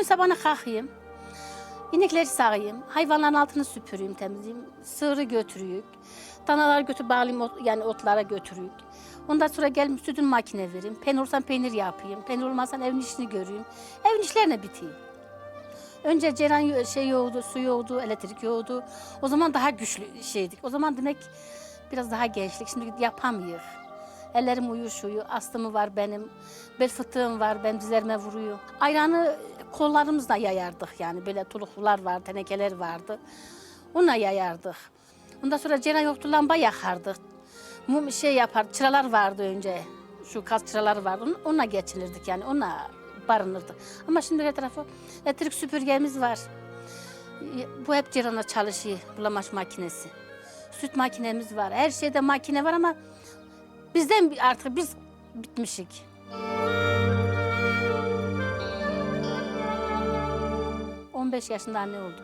Koyun sabahına kalkayım. İnekleri sağayım. Hayvanların altını süpüreyim, temizleyeyim. Sığırı götürüyük. Danaları götür bağlayayım, yani otlara götürüyük. Ondan sonra gelip sütün makine vereyim. Peynir olursan peynir yapayım. Peynir olmazsan evin işini göreyim. Evin işlerine biteyim. Önce ceren şey yoğdu, su yoğdu, elektrik yoğdu. O zaman daha güçlü şeydik. O zaman demek biraz daha gençlik. Şimdi yapamıyor. Ellerim uyuşuyor, astımı var benim. Bel fıtığım var, ben dizlerime vuruyor. Ayranı kollarımızla yayardık yani. Böyle tuluklar vardı, tenekeler vardı. Onunla yayardık. Ondan sonra ceren yoktu, lamba yakardık. Mum şey yapar, çıralar vardı önce. Şu kas çıraları vardı. Onunla geçinirdik yani, onunla barınırdık. Ama şimdi her tarafı elektrik süpürgemiz var. Bu hep cerana çalışıyor, bulamaç makinesi. Süt makinemiz var. Her şeyde makine var ama bizden artık biz bitmişik. ...15 yaşında anne oldum.